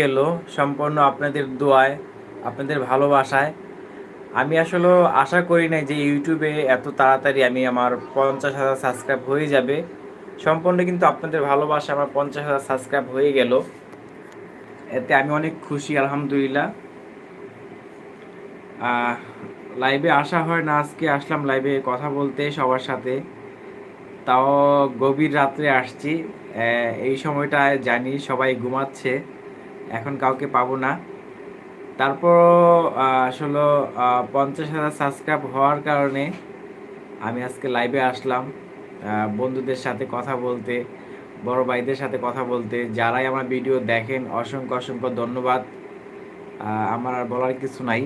গেল, সম্পূর্ণ আপনাদের দোয়ায়, আপনাদের ভালোবাসায়। আমি আসলে আশা করি নাই যে ইউটিউবে এত তাড়াতাড়ি আমি আমার পঞ্চাশ হাজার সাবস্ক্রাইব হয়ে যাবে। সম্পূর্ণ কিন্তু আপনাদের ভালোবাসা আমার পঞ্চাশ হাজার সাবস্ক্রাইব হয়ে গেল। এতে আমি অনেক খুশি, আলহামদুলিল্লাহ। লাইভে আসা হয় না, আজকে আসলাম লাইভে কথা বলতে সবার সাথে। তাও গভীর রাত্রে আসছি। এই সময়টায় জানি সবাই ঘুমাচ্ছে। এখন কাউকে পাবো না। তারপর আসলে পঞ্চাশ হাজার সাবস্ক্রাইব হওয়ার কারণে আমি আজকে লাইভে আসলাম বন্ধুদের সাথে কথা বলতে, বড় ভাইদের সাথে কথা বলতে। যারাই আমার ভিডিও দেখেন, অসংখ্য অসংখ্য ধন্যবাদ। আমার আর বলার কিছু নাই।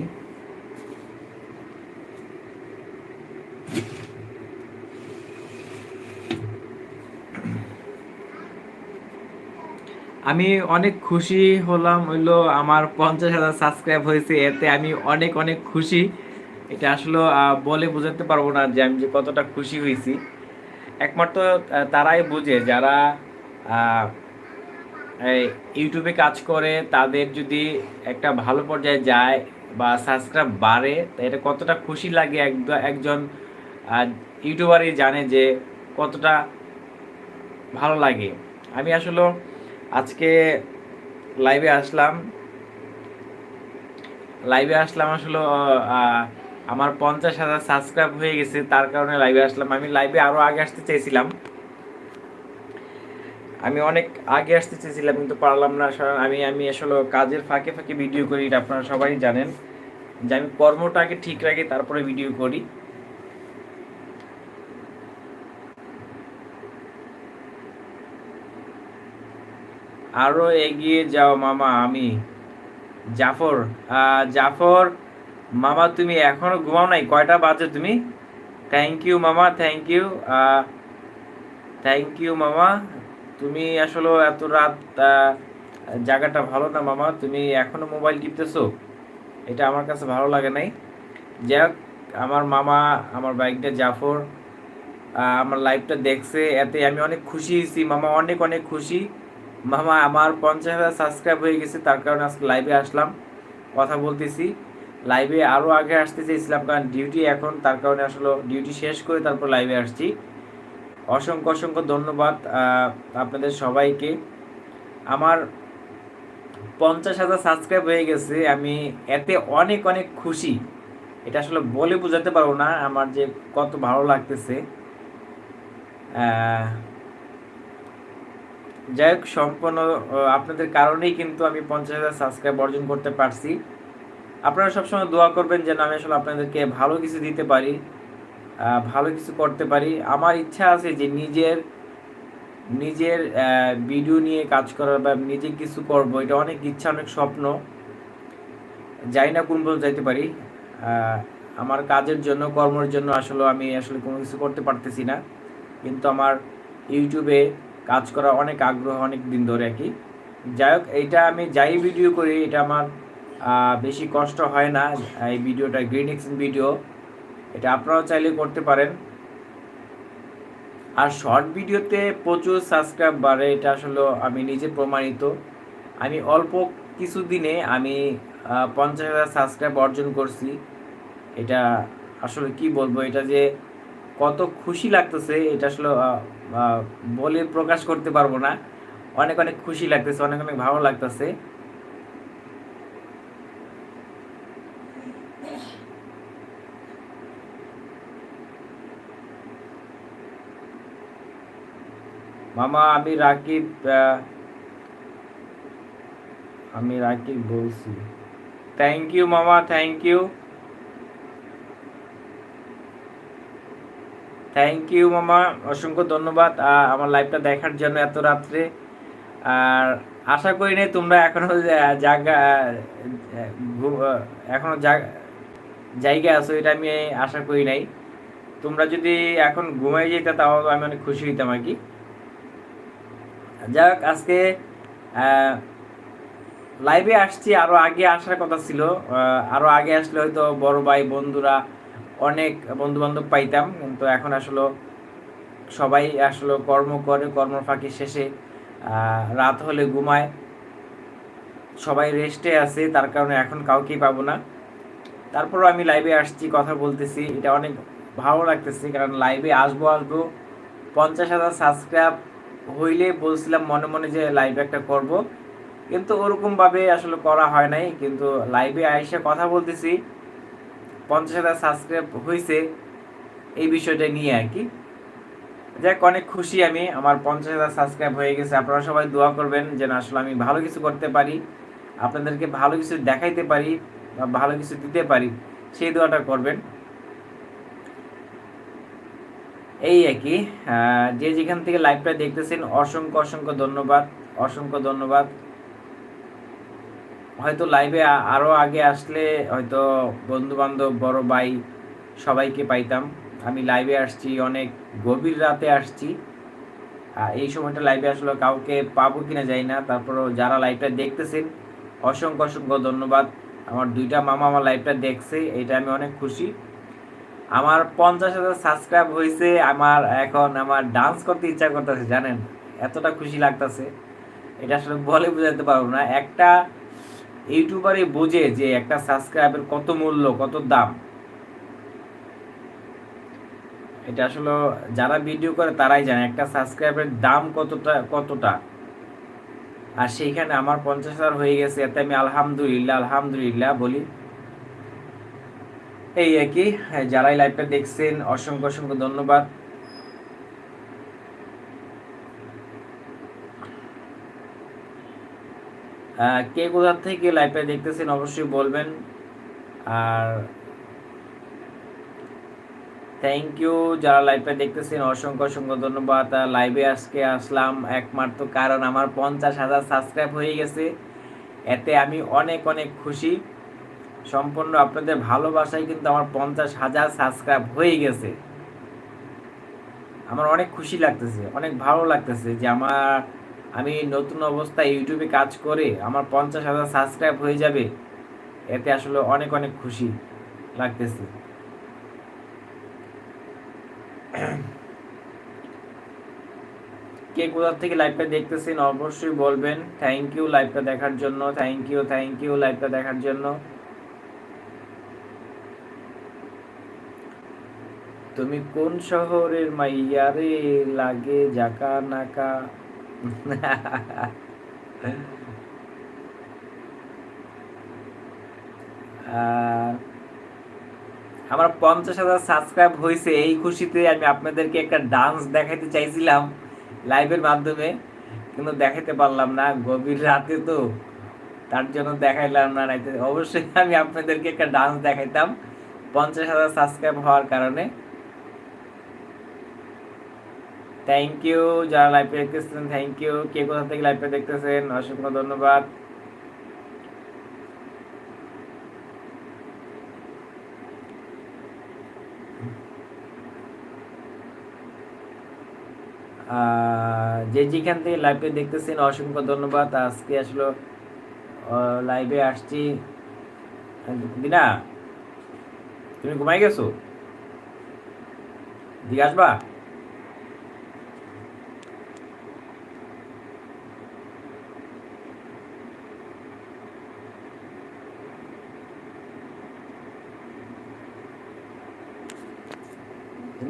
আমি অনেক খুশি হলাম, হইল আমার পঞ্চাশ হাজার সাবস্ক্রাইব হয়েছে, এতে আমি অনেক অনেক খুশি। এটা আসলে বলে বোঝাতে পারব না যে আমি যে কতটা খুশি হয়েছি। একমাত্র তারাই বুঝে যারা ইউটিউবে কাজ করে, তাদের যদি একটা ভালো পর্যায়ে যায় বা সাবস্ক্রাইব বাড়ে, তা এটা কতটা খুশি লাগে এক- একজন ইউটিউবারই জানে যে কতটা ভালো লাগে। আমি আসলে আজকে লাইভে আসলাম। লাইভে আসলাম আসলে আমার পঞ্চাশ হাজার সাবস্ক্রাইব হয়ে গেছে, তার কারণে লাইভে আসলাম। আমি লাইভে আরও আগে আসতে চেয়েছিলাম। আমি অনেক আগে আসতে চেয়েছিলাম, কিন্তু পারলাম না। আমি আমি আসলে কাজের ফাঁকে ফাঁকে ভিডিও করি এটা আপনারা সবাই জানেন। যে আমি কর্মটাকে ঠিক রাখি, তারপরে ভিডিও করি। আরও এগিয়ে যাও মামা, আমি। জাফর জাফর, মামা, তুমি এখনও ঘুমাও নাই? কয়টা বাজে তুমি? থ্যাংক ইউ মামা থ্যাংক ইউ থ্যাংক ইউ মামা। তুমি আসলে এত রাত জায়গাটা ভালো না মামা, তুমি এখনও মোবাইল টিপতেছো। এটা আমার কাছে ভালো লাগে নাই। যাক আমার মামা, আমার বাইকটা জাফর আমার লাইফটা দেখছে, এতে আমি অনেক খুশি হয়েছি। মামা, অনেক অনেক খুশি। মামা, আমার পঞ্চাশ হাজার সাবস্ক্রাইব হয়ে গেছে, তার কারণে আজকে লাইভে আসলাম। কথা বলতেছি লাইভে আরও আগে আসতে চেয়েছিলাম, কারণ ডিউটি এখন, তার কারণে আসলে ডিউটি শেষ করে তারপর লাইভে আসছি। অসংখ্য অসংখ্য ধন্যবাদ আপনাদের সবাইকে। আমার পঞ্চাশ হাজার সাবস্ক্রাইব হয়ে গেছে, আমি এতে অনেক অনেক খুশি। এটা আসলে বলে বোঝাতে পারব না, আমার যে কত ভালো লাগতেছে। যাই হোক, সম্পূর্ণ আপনাদের কারণেই কিন্তু আমি পঞ্চাশ হাজার সাবস্ক্রাইব অর্জন করতে পারছি। আপনারা সবসময় দোয়া করবেন যেন আমি আসলে আপনাদেরকে ভালো কিছু দিতে পারি ভালো কিছু করতে পারি। আমার ইচ্ছা আছে যে নিজের নিজের ভিডিও নিয়ে কাজ করার বা নিজে কিছু করব। এটা অনেক ইচ্ছা, অনেক স্বপ্ন। যাই না কোন পর্যন্ত যাইতে পারি। আমার কাজের জন্য, কর্মের জন্য আসলে আমি আসলে কোনো কিছু করতে পারতেছি না। কিন্তু আমার ইউটিউবে কাজ করা অনেক আগ্রহ অনেক দিন ধরে আর কি যাই হোক, এইটা আমি যাই ভিডিও করি, এটা আমার বেশি কষ্ট হয় না, এই ভিডিওটা গ্রিন এক্সিন ভিডিও এটা আপনারাও চাইলে করতে পারেন। আর শর্ট ভিডিওতে প্রচুর সাবস্ক্রাইব বাড়ে, এটা আসলে আমি নিজে প্রমাণিত। আমি অল্প কিছু দিনে আমি পঞ্চাশ হাজার সাবস্ক্রাইব অর্জন করছি। এটা আসলে কি বলব? এটা যে কত খুশি লাগতেছে এটা আসলে বলে প্রকাশ করতে পারব না। অনেক অনেক খুশি লাগতেছে, অনেক অনেক ভালো লাগতেছে। মামা, আমি রাকিব আমি রাকিব বলছি। থ্যাংক ইউ মামা থ্যাংক ইউ থ্যাংক ইউ মামা। অসংখ্য ধন্যবাদ আমার লাইভটা দেখার জন্য এত রাত্রে। আর আশা করি নাই তোমরা এখনও আহ, জায়গা আহ, ঘু- এখনও জায়গা আছো এটা আমি আশা করি নাই। তোমরা যদি এখন ঘুমাই যেতে তাও আমি অনেক খুশি হইতাম আর কি। যাক আজকে লাইভে আসছি আরও আগে আসার কথা ছিল। আহ, আরও আগে আসলে হয়তো বড় ভাই বন্ধুরা অনেক বন্ধু বান্ধব পাইতাম, কিন্তু এখন আসলে সবাই আসলে কর্ম করে কর্ম ফাঁকি শেষে রাত হলে ঘুমায়। সবাই রেস্টে আছে, তার কারণে এখন কাউকেই পাবো না। তারপরও আমি লাইভে আসছি, কথা বলতেছি, এটা অনেক ভালো লাগতেছে, কারণ লাইভে আসব আসব, পঞ্চাশ হাজার সাবস্ক্রাইব হইলে বলছিলাম মনে মনে যে লাইভে একটা করব। কিন্তু ওরকমভাবে আসলে করা হয় নাই, কিন্তু লাইভে আইসে কথা বলতেছি। পঞ্চাশ হাজার সাবস্ক্রাইব হয়েছে এই বিষয়টা নিয়ে আর কি। যাক, অনেক খুশি আমি, আমার পঞ্চাশ হাজার সাবস্ক্রাইব হয়ে গেছে। আপনারা সবাই দোয়া করবেন যেন আসলে আমি ভালো কিছু করতে পারি, আপনাদেরকে ভালো কিছু দেখাইতে পারি বা ভালো কিছু দিতে পারি, সেই দোয়াটা করবেন। এই আর কি যে যেখান থেকে লাইভটা দেখতেছেন, অসংখ্য অসংখ্য ধন্যবাদ অসংখ্য ধন্যবাদ। হয়তো লাইভে আরও আগে আসলে হয়তো বন্ধু বান্ধব বড় ভাই সবাইকে পাইতাম। আমি লাইভে আসছি, অনেক গভীর রাতে আসছি। এই সময়টা লাইভে আসলে কাউকে পাবো কিনা যাই না। তারপরও যারা লাইভটা দেখতেছেন, অসংখ্য অসংখ্য ধন্যবাদ। আমার দুইটা মামা আমার লাইভটা দেখছে, এটা আমি অনেক খুশি। আমার পঞ্চাশ হাজার সাবস্ক্রাইব হয়েছে আমার এখন আমার ডান্স করতে ইচ্ছা করতেছে, জানেন? এতটা খুশি লাগতেছে। এটা আসলে বলে বোঝাতে পারব না। একটা ইউটিউবারই বোঝে যে একটা সাবস্ক্রাইবের কত মূল্য, কত দাম। এটা আসলে যারা ভিডিও করে তারাই জানে একটা সাবস্ক্রাইবের দাম কতটা কতটা। আর সেইখানে আমার পঞ্চাশ হাজার হয়ে গেছে, এতে আমি আলহামদুলিল্লাহ আলহামদুলিল্লাহ বলি। এই আর কি যারাই লাইভটা দেখছেন, অসংখ্য অসংখ্য ধন্যবাদ। কে কোথা থেকে লাইভটা দেখতেছেন অবশ্যই বলবেন। আর থ্যাংক ইউ যারা লাইভটা দেখতেছেন, অসংখ্য অসংখ্য ধন্যবাদ। লাইভে আজকে আসলাম, একমাত্র কারণ আমার পঞ্চাশ হাজার সাবস্ক্রাইব হয়ে গেছে। এতে আমি অনেক অনেক খুশি। সম্পূর্ণ আপনাদের ভালোবাসায় কিন্তু আমার পঞ্চাশ হাজার সাবস্ক্রাইব হয়ে গেছে। আমার অনেক খুশি লাগতেছে, অনেক ভালো লাগতেছে যে আমার আমি নতুন অবস্থায় ইউটিউবে কাজ করে আমার পঞ্চাশ হাজার সাবস্ক্রাইব হয়ে যাবে, এতে আসলে অনেক অনেক খুশি লাগতেছে। কে কোথা থেকে লাইভটা দেখতেছেন অবশ্যই বলবেন। থ্যাংক ইউ লাইভটা দেখার জন্য থ্যাংক ইউ থ্যাংক ইউ লাইভটা দেখার জন্য। তুমি কোন শহরের মাইয়ারে লাগে জাকা নাকা আমার পঞ্চাশ হাজার সাবস্ক্রাইব হয়েছে, এই খুশিতে আমি আপনাদেরকে একটা ডান্স দেখাইতে চাইছিলাম লাইভের মাধ্যমে, কিন্তু দেখাইতে পারলাম না, গভীর রাতে তো, তার জন্য দেখাইলাম না অবশ্যই আমি আপনাদেরকে একটা ডান্স দেখাইতাম। পঞ্চাশ হাজার সাবস্ক্রাইব হওয়ার কারণে। থ্যাংক ইউ যারা লাইভে দেখতেছেন থ্যাংক ইউ কে কোথা থেকে লাইভে দেখতেছেন, অসংখ্য ধন্যবাদ। যে যেখান থেকে লাইভে দেখতেছেন, অসংখ্য ধন্যবাদ। আজকে আসলে লাইভে আসছি। দিনা, তুমি ঘুমাই গেছো? দিকে আসবা?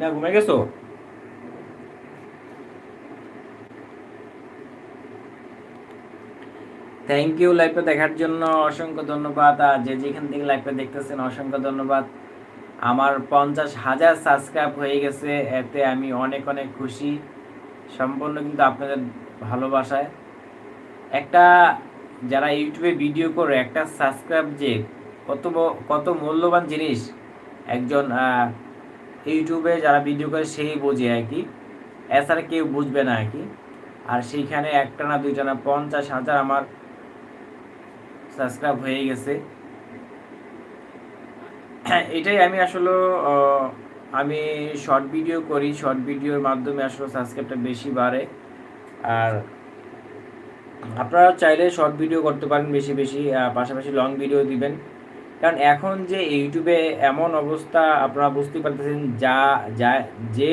না ঘুমে গেছো? থ্যাংক ইউ লাইভটা দেখার জন্য অসংখ্য ধন্যবাদ। আর যে যেখান থেকে লাইভটা দেখতেছেন, অসংখ্য ধন্যবাদ। আমার পঞ্চাশ হাজার সাবস্ক্রাইব হয়ে গেছে, এতে আমি অনেক অনেক খুশি। সম্পূর্ণ কিন্তু আপনাদের ভালোবাসায়। একটা, যারা ইউটিউবে ভিডিও করে, একটা সাবস্ক্রাইব যে কত কত মূল্যবান জিনিস, একজন ইউটিউবে যারা ভিডিও করে সেই বোঝে আর কি। এছাড়া কেউ বুঝবে না আর কি। আর সেইখানে একটা না দুইটা না পঞ্চাশ হাজার আমার সাবস্ক্রাইব হয়ে গেছে। এটাই আমি আসলে আমি শর্ট ভিডিও করি। শর্ট ভিডিওর মাধ্যমে আসলে সাবস্ক্রাইবটা বেশি বাড়ে। আর আপনারা চাইলে শর্ট ভিডিও করতে পারেন বেশি বেশি। পাশাপাশি লং ভিডিও দিবেন। কারণ এখন যে ইউটিউবে এমন অবস্থা আপনারা বুঝতে পারতেছেন, যা যা, যে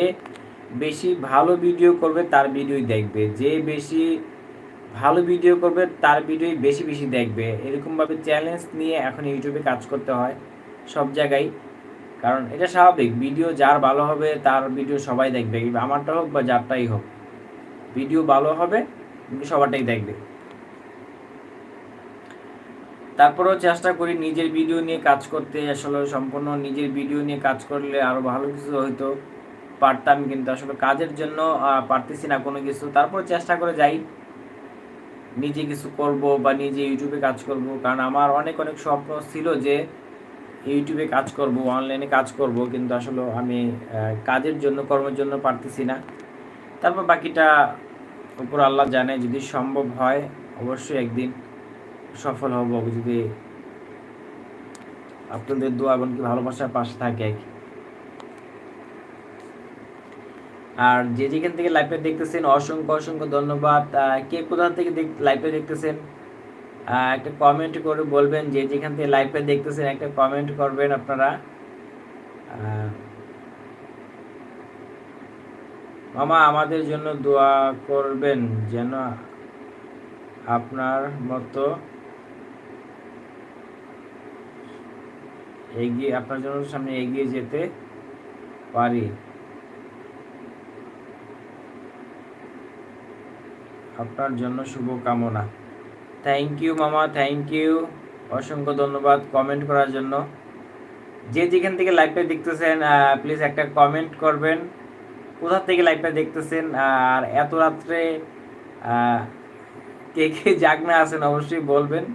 বেশি ভালো ভিডিও করবে, তার ভিডিওই দেখবে। যে বেশি ভালো ভিডিও করবে, তার ভিডিওই বেশি বেশি দেখবে। এরকমভাবে চ্যালেঞ্জ নিয়ে এখন ইউটিউবে কাজ করতে হয় সব জায়গায়। কারণ এটা স্বাভাবিক ভিডিও যার ভালো হবে, তার ভিডিও সবাই দেখবে। আমারটা হোক বা যারটাই হোক ভিডিও ভালো হবে সবারটাই দেখবে। তারপরেও চেষ্টা করি নিজের ভিডিও নিয়ে কাজ করতে। আসলে সম্পূর্ণ নিজের ভিডিও নিয়ে কাজ করলে আরও ভালো কিছু হয়তো পারতাম, কিন্তু আসলে কাজের জন্য পারতেছি না কোনো কিছু। তারপর চেষ্টা করে যাই। নিজে কিছু করব বা নিজে ইউটিউবে কাজ করব। কারণ আমার অনেক অনেক স্বপ্ন ছিল যে ইউটিউবে কাজ করব অনলাইনে কাজ করব, কিন্তু আসলে আমি কাজের জন্য, কর্মের জন্য পারতেছি না। তারপর বাকিটা উপর আল্লাহ জানে, যদি সম্ভব হয়, অবশ্যই একদিন সফল হব যদি আপনাদের দোয়া এবং কি ভালোবাসার পাশে থাকে আর যে যেখান থেকে লাইভটা দেখতেছেন, অসংখ্য অসংখ্য ধন্যবাদ। কে কোথা থেকে লাইভটা দেখতেছেন? একটা কমেন্ট করে বলবেন, যে যেখান থেকে লাইভটা দেখতেছেন, একটা কমেন্ট করবেন আপনারা। মামা, আমাদের জন্য দোয়া করবেন যেন আপনার মতো এগিয়ে, আপনার জন্য সামনে এগিয়ে যেতে পারি। আপনার জন্য শুভ কামনা থ্যাংক ইউ মামা থ্যাংক ইউ অসংখ্য ধন্যবাদ কমেন্ট করার জন্য। যে যেখান থেকে লাইভটা দেখতেছেন প্লিজ একটা কমেন্ট করবেন। কোথা থেকে লাইভটা দেখতেছেন, আর এত রাত্রে কে কে জাগনা আছেন অবশ্যই বলবেন।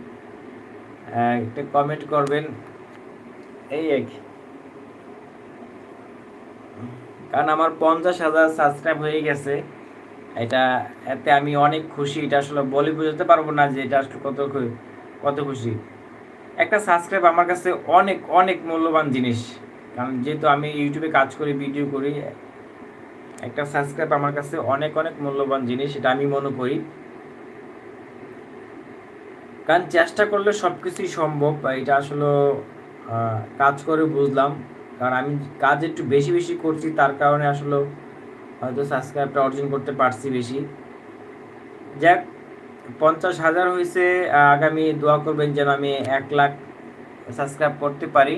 একটা কমেন্ট করবেন। এই এক। কারণ আমার পঞ্চাশ হাজার সাবস্ক্রাইব হয়ে গেছে। এটা, এতে আমি অনেক খুশি। এটা আসলে বলে বুঝতে পারব না যে এটা আসলে কত কত খুশি। একটা সাবস্ক্রাইব আমার কাছে অনেক অনেক মূল্যবান জিনিস। কারণ যেহেতু আমি ইউটিউবে কাজ করি ভিডিও করি, একটা সাবস্ক্রাইব আমার কাছে অনেক অনেক মূল্যবান জিনিস। এটা আমি মনে করি। কারণ চেষ্টা করলে সব কিছুই সম্ভব। এটা আসলে কাজ করে বুঝলাম। কারণ আমি কাজ একটু বেশি বেশি করছি, তার কারণে আসলে হয়তো সাবস্ক্রাইবটা অর্জন করতে পারছি বেশি। যাক, পঞ্চাশ হাজার হয়েছে আগামী দোয়া করবেন যেন আমি এক লাখ সাবস্ক্রাইব করতে পারি।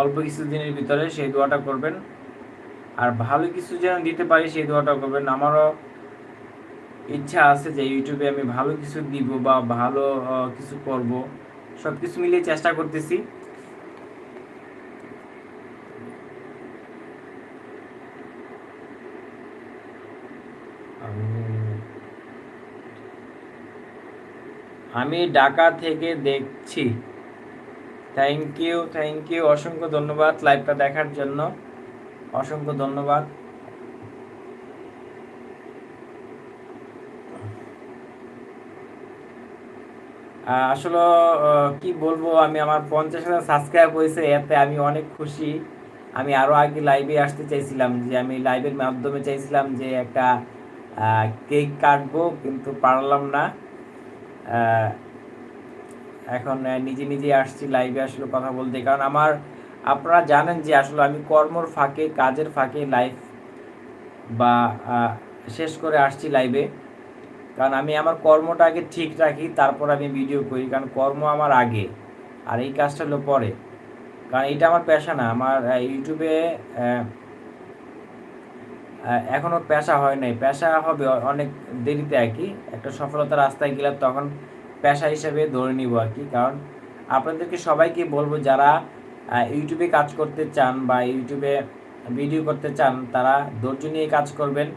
অল্প কিছু দিনের ভিতরে সেই দোয়াটা করবেন। আর ভালো কিছু যেন দিতে পারি সেই দোয়াটা করবেন। আমারও ইচ্ছা আছে যে ইউটিউবে আমি ভালো কিছু দিব বা ভালো কিছু করব। সব কিছু মিলিয়ে চেষ্টা করতেছি। আমি ঢাকা থেকে দেখছি। থ্যাংক ইউ থ্যাংক ইউ অসংখ্য ধন্যবাদ লাইভটা দেখার জন্য। অসংখ্য ধন্যবাদ। আসলে কি বলব, আমি আমার পঞ্চাশ হাজার সাবস্ক্রাইব হয়েছে, এতে আমি অনেক খুশি। আমি আরও আগে লাইভে আসতে চাইছিলাম যে, আমি লাইভের মাধ্যমে চাইছিলাম যে, একটা কেক কাটবো, কিন্তু পারলাম না। এখন নিজে নিজে আসছি লাইভে আসলে কথা বলতে। কারণ আমার, আপনারা জানেন যে, আসলে আমি কর্মর ফাঁকে, কাজের ফাঁকে লাইভ বা শেষ করে আসছি লাইভে কারণ আমি আমার কর্মটা আগে ঠিক রাখি, তারপর আমি ভিডিও করি। কারণ কর্ম আমার আগে, আর এই কাজটা হলো পরে। কারণ এটা আমার পেশা না, আমার ইউটিউবে এখনও পেশা হয় নাই। পেশা হবে অনেক দেরিতে আর কি। একটা সফলতার রাস্তায় গেলে তখন পেশা হিসেবে ধরে নিব আর কি। কারণ আপনাদেরকে সবাইকে বলব, যারা ইউটিউবে কাজ করতে চান বা ইউটিউবে ভিডিও করতে চান, তারা ধৈর্য নিয়ে কাজ করবেন।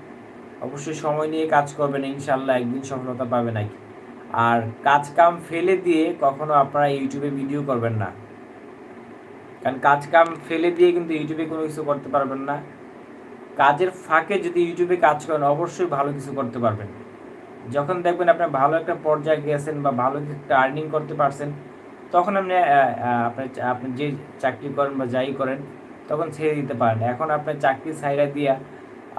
অবশ্যই সময় নিয়ে কাজ করবেন ইনশাল্লাহ একদিন সফলতা পাবে নাকি আর কাজ কাম ফেলে দিয়ে কখনো আপনারা ইউটিউবে ভিডিও করবেন না। কারণ কাজ কাম ফেলে দিয়ে কিন্তু ইউটিউবে কোনো কিছু করতে পারবেন না। কাজের ফাঁকে যদি ইউটিউবে কাজ করেন, অবশ্যই ভালো কিছু করতে পারবেন। যখন দেখবেন আপনার ভালো একটা পর্যায়ে গেছেন বা ভালো একটা আর্নিং করতে পারছেন, তখন আপনি আপনার আপনি যে চাকরি করেন বা যাই করেন, তখন ছেড়ে দিতে পারেন। এখন আপনার চাকরি সাইরা দিয়া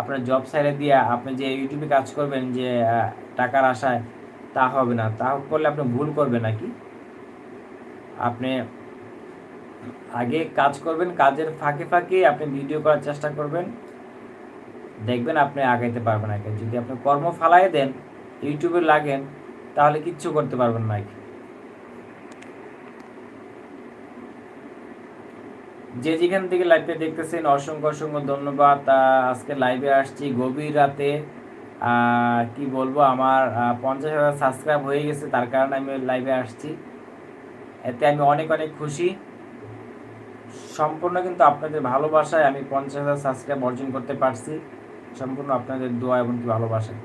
আপনার জব সাইডে দিয়ে আপনি যে ইউটিউবে কাজ করবেন যে টাকার আশায়, তা হবে না। তা করলে আপনি ভুল করবেন নাকি? আপনি আগে কাজ করবেন, কাজের ফাঁকে ফাঁকে আপনি ভিডিও করার চেষ্টা করবেন। দেখবেন আপনি আগাইতে পারবেন আগে যদি আপনি কর্ম ফালাই দেন ইউটিউবে লাগেন, তাহলে কিচ্ছু করতে পারবেন না যে যেখান থেকে লাইভে দেখতেছেন, অসংখ্য অসংখ্য ধন্যবাদ। আজকে লাইভে আসছি গভীর রাতে। কি বলব, আমার পঞ্চাশ হাজার সাবস্ক্রাইব হয়ে গেছে, তার কারণে আমি লাইভে আসছি। এতে আমি অনেক অনেক খুশি। সম্পূর্ণ কিন্তু আপনাদের ভালোবাসায় আমি পঞ্চাশ হাজার সাবস্ক্রাইব অর্জন করতে পারছি। সম্পূর্ণ আপনাদের দোয়া এবং কি ভালোবাসায়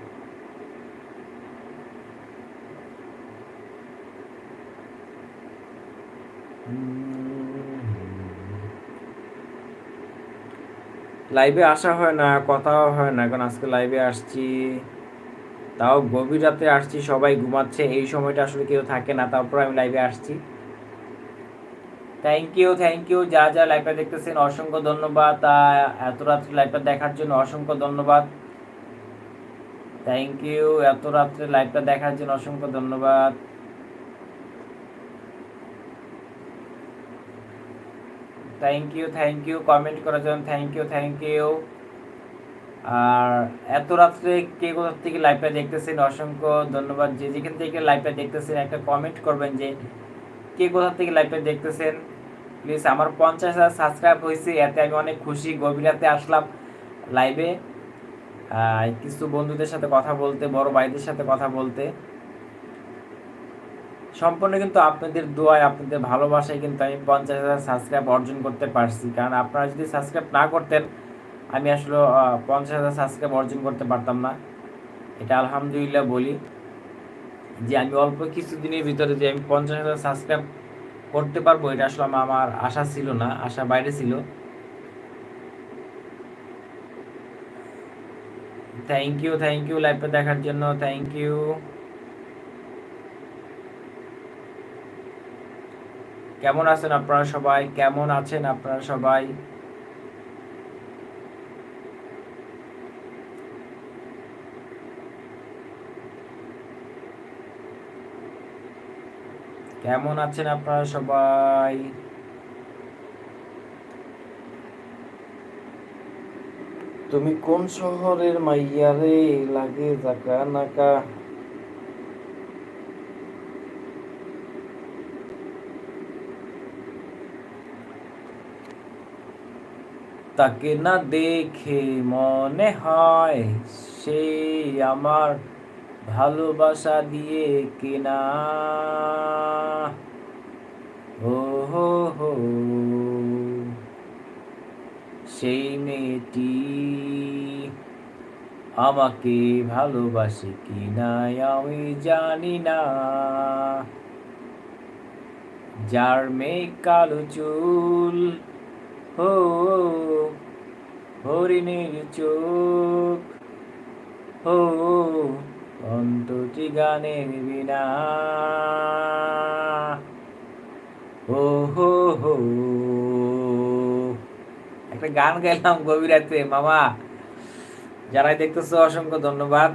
লাইভে আসা হয় না, কথাও হয় না। কারণ আজকে লাইভে আসছি। তাও গভীর রাতে আসছি, সবাই ঘুমাচ্ছে। এই সময়টা আসলে কেউ থাকে না, তারপর আমি লাইভে আসছি। থ্যাংক ইউ থ্যাংক ইউ যা যা লাইভটা দেখতেছেন, অসংখ্য ধন্যবাদ। এত রাত্রে লাইভটা দেখার জন্য অসংখ্য ধন্যবাদ। থ্যাংক ইউ এত রাত্রে লাইভটা দেখার জন্য অসংখ্য ধন্যবাদ। Thank you thank you comment করার জন্য থ্যাংক ইউ থ্যাংক ইউ আর এত রাত্রে কে কোথা থেকে লাইভটা দেখতেছেন? অসংখ্য ধন্যবাদ। যে যেখান থেকে লাইভটা দেখতেছেন, একটা কমেন্ট করবেন যে কে কোথা থেকে লাইভটা দেখতেছেন? প্লিজ আমার পঞ্চাশ হাজার সাবস্ক্রাইব হয়েছে। এতে আমি অনেক খুশি। গভীর রাতে আসলাম লাইভে কিছু বন্ধুদের সাথে কথা বলতে, বড় ভাইদের সাথে কথা বলতে। সম্পূর্ণ কিন্তু আপনাদের দোয়ায়, আপনাদের ভালোবাসায় কিন্তু আমি পঞ্চাশ হাজার সাবস্ক্রাইব অর্জন করতে পারছি। কারণ আপনারা যদি সাবস্ক্রাইব না করতেন, আমি আসলে পঞ্চাশ হাজার সাবস্ক্রাইব অর্জন করতে পারতাম না। এটা আলহামদুলিল্লাহ বলি। যে আমি অল্প কিছুদিনের ভিতরে যে আমি পঞ্চাশ হাজার সাবস্ক্রাইব করতে পারব, এটা আসলে আমার আশা ছিল না, আশা বাইরে ছিল। থ্যাংক ইউ থ্যাংক ইউ লাইভটা দেখার জন্য থ্যাংক ইউ কেমন আছেন আপনারা সবাই? কেমন আছেন আপনারা সবাই? কেমন আছেন আপনারা সবাই? তুমি কোন শহরের মাইয়ারে লাগে জাকা নাকা তাকে না দেখে মনে হয় সে আমার ভালোবাসা দিয়ে কেনা। ও, হো হো। সেই মেয়েটি আমাকে ভালোবাসে কিনা আমি জানি না। যার মেয়ে কালো চুল হো হরিণের চোখ। হো, অন্তটি গানের বিনা। ও হো হো। একটা গান গাইলাম গভীর রাতে মামা। যারাই দেখতেছো, অসংখ্য ধন্যবাদ।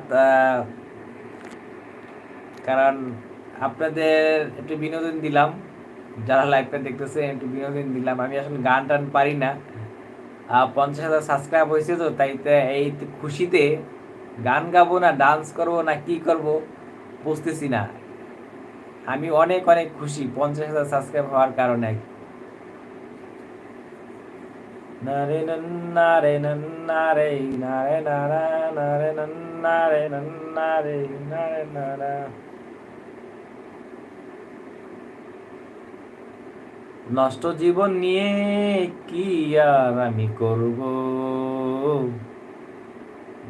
কারণ আপনাদের একটু বিনোদন দিলাম। যারা লাইভটা দেখতেছে, একটু বিনোদন দিলাম। আমি আসলে গান টান পারি না। পঞ্চাশ হাজার সাবস্ক্রাইব হয়েছে তো, তাই এই খুশিতে গান গাবো না ডান্স করব না, কি করব বুঝতেছি না। আমি অনেক অনেক খুশি পঞ্চাশ হাজার সাবস্ক্রাইব হওয়ার কারণে। নারে নারে নারে নারে নারা নারে নারে নারে নারে নারা নষ্ট জীবন নিয়ে কি আর আমি করব?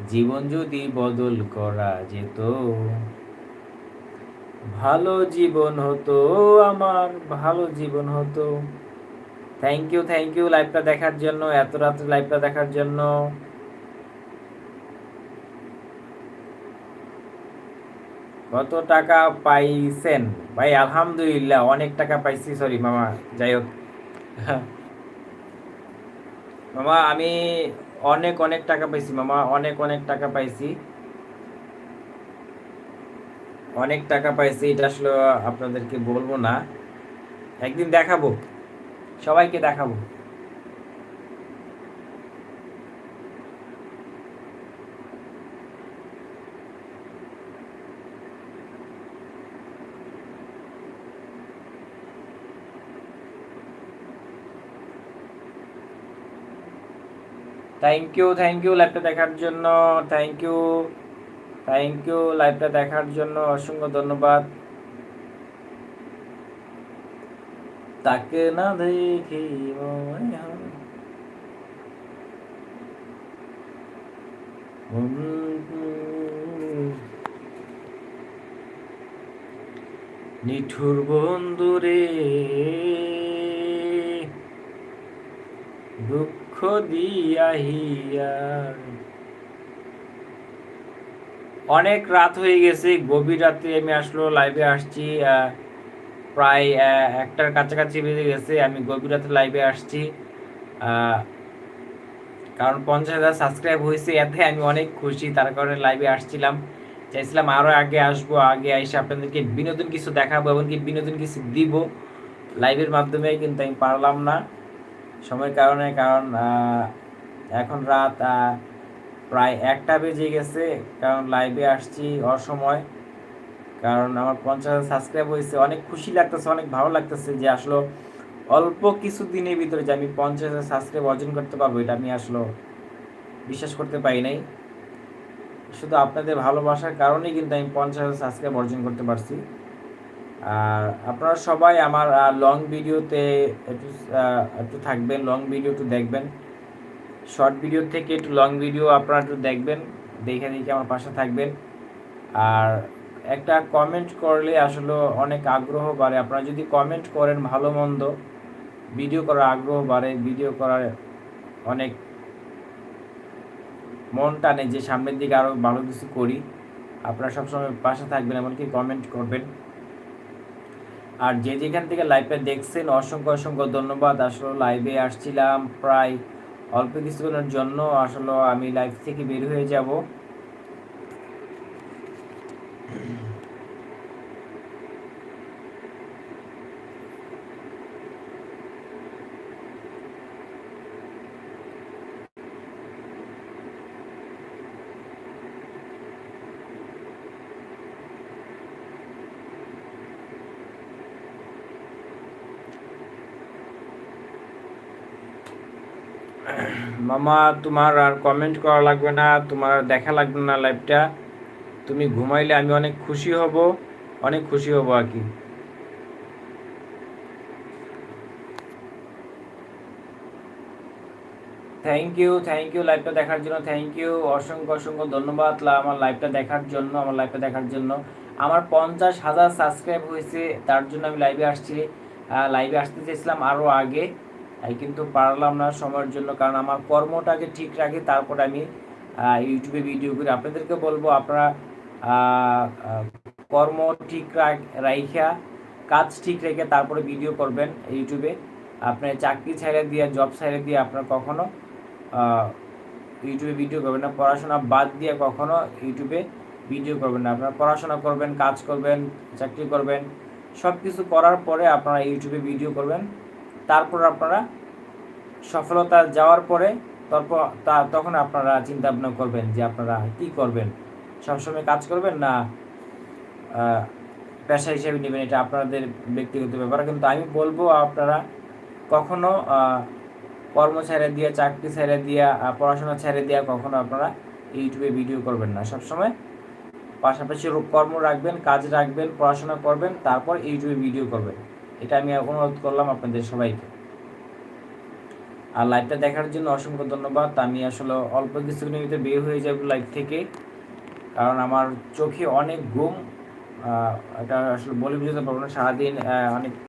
জীবন যদি বদল করা যেত, ভালো জীবন হতো, আমার ভালো জীবন হতো। থ্যাংক ইউ থ্যাংক ইউ লাইভটা দেখার জন্য, এত রাত্রে লাইভটা দেখার জন্য। কত টাকা পাইছেন? ভাই, আলহামদুলিল্লাহ, অনেক টাকা পাইছি সরি মামা, যাই হোক। মামা, আমি অনেক অনেক টাকা পাইছি, মামা, অনেক অনেক টাকা পাইছি। অনেক টাকা পাইছি, এটা আসলে আপনাদেরকে বলব না। একদিন দেখাবো, সবাইকে দেখাবো। থ্যাংক ইউ থ্যাংক ইউ লাইভটা দেখার জন্য। থ্যাংক ইউ থ্যাংক ইউ লাইভটা দেখার জন্য অসংখ্য ধন্যবাদ। তাকে না দেখি নিঠুর বন্ধুরে, দুঃখ দিয়াহিয়া অনেক রাত হয়ে গেছে, গভীর রাতে আমি আসলো লাইভে আসছি প্রায় একটার কাছাকাছি বেজে গেছে, আমি গভীর রাতে লাইভে আসছি কারণ পঞ্চাশ হাজার সাবস্ক্রাইব হয়েছে, এতে আমি অনেক খুশি, তার কারণে লাইভে আসছিলাম। চাইছিলাম আরও আগে আসব, আগে এসে আপনাদেরকে বিনোদন কিছু দেখাবো, এমনকি বিনোদন কিছু দিব লাইভের মাধ্যমে, কিন্তু আমি পারলাম না। সময়ের কারণে, কারণ এখন রাত প্রায় একটা বেজে গেছে, কারণ লাইভে আসছি অসময়। কারণ আমার পঞ্চাশ সাবস্ক্রাইব হয়েছে। অনেক খুশি লাগতেছে, অনেক ভালো লাগতেছে যে আসলে অল্প কিছু দিনের ভিতরে যে আমি পঞ্চাশ হাজার সাবস্ক্রাইব অর্জন করতে পারব, এটা আমি আসলে বিশ্বাস করতে পারি নাই। শুধু আপনাদের ভালোবাসার কারণেই কিন্তু আমি পঞ্চাশ হাজার সাবস্ক্রাইব অর্জন করতে পারছি। আর আপনারা সবাই আমার লং ভিডিওতে একটু একটু থাকবেন লং ভিডিও একটু দেখবেন। শর্ট ভিডিও থেকে একটু লং ভিডিও আপনারা একটু দেখবেন, দেখে দেখে আমার পাশে থাকবেন। আর একটা কমেন্ট করলে আসলে অনেক আগ্রহ বাড়ে। আপনারা যদি কমেন্ট করেন ভালো মন্দ ভিডিও করার আগ্রহ বাড়ে ভিডিও করার অনেক মন টানে যে সামনের দিকে আরও ভালো কিছু করি, আপনারা সবসময় পাশে থাকবেন, এমনকি কমেন্ট করবেন। আর যে যেখান থেকে লাইভে দেখছেন, অসংখ্য অসংখ্য ধন্যবাদ। আসলে লাইভে আসছিলাম প্রায় অল্প কিছুক্ষণের জন্য। আসলে আমি লাইভ থেকে বের হয়ে যাব। মামা তোমার আর কমেন্ট করা লাগবে না, তোমার আর দেখা লাগবে না লাইভটা তুমি ঘুমাইলে আমি অনেক খুশি হব, অনেক খুশি হব আর কি। থ্যাংক ইউ থ্যাংক ইউ লাইভটা দেখার জন্য থ্যাংক ইউ অসংখ্য অসংখ্য ধন্যবাদ আমার লাইভটা দেখার জন্য, আমার লাইভটা দেখার জন্য। আমার পঞ্চাশ হাজার সাবস্ক্রাইব হয়েছে, তার জন্য আমি লাইভে আসছি। লাইভে আসতে চেয়েছিলাম আরও আগে। এই কিন্তু পারলাম না সময়ের জন্য, কারণ আমার কর্মটাকে ঠিক রাখি, তারপর আমি ইউটিউবে ভিডিও করি। আপনাদেরকে বলব, আপনারা কর্ম ঠিক রাখ- রাইখা, কাজ ঠিক রেখে তারপরে ভিডিও করবেন ইউটিউবে আপনার চাকরি ছেড়ে দিয়ে জব ছেড়ে দিয়ে আপনার কখনো ইউটিউবে ভিডিও করবেন না। পড়াশোনা বাদ দিয়ে কখনো ইউটিউবে ভিডিও করবেন না। আপনারা পড়াশোনা করবেন, কাজ করবেন, চাকরি করবেন সব কিছু করার পরে আপনারা ইউটিউবে ভিডিও করবেন। তারপর আপনারা সফলতা যাওয়ার পরে তারপর তা তখন আপনারা চিন্তা ভাবনা করবেন যে আপনারা কি করবেন? সবসময় কাজ করবেন না পেশা হিসেবে নেবেন? এটা আপনাদের ব্যক্তিগত ব্যাপার। কিন্তু আমি বলব আপনারা কখনো কর্ম ছেড়ে দিয়ে, চাকরি ছেড়ে দিয়া পড়াশোনা ছেড়ে দিয়া কখনো আপনারা ইউটিউবে ভিডিও করবেন না। সবসময় পাশাপাশি কর্ম রাখবেন, কাজ রাখবেন, পড়াশোনা করবেন, তারপর ইউটিউবে ভিডিও করবেন। এটা আমি অনুরোধ করলাম আপনাদের সবাইকে। আর লাইভটা দেখার জন্য অসংখ্য ধন্যবাদ। আমি আসলে অল্প কিছুক্ষণের ভিতরে বের হয়ে যাব লাইভ থেকে। কারণ আমার চোখে অনেক ঘুম এটা আসলে বলে বুঝতে পারব না। সারাদিন অনেক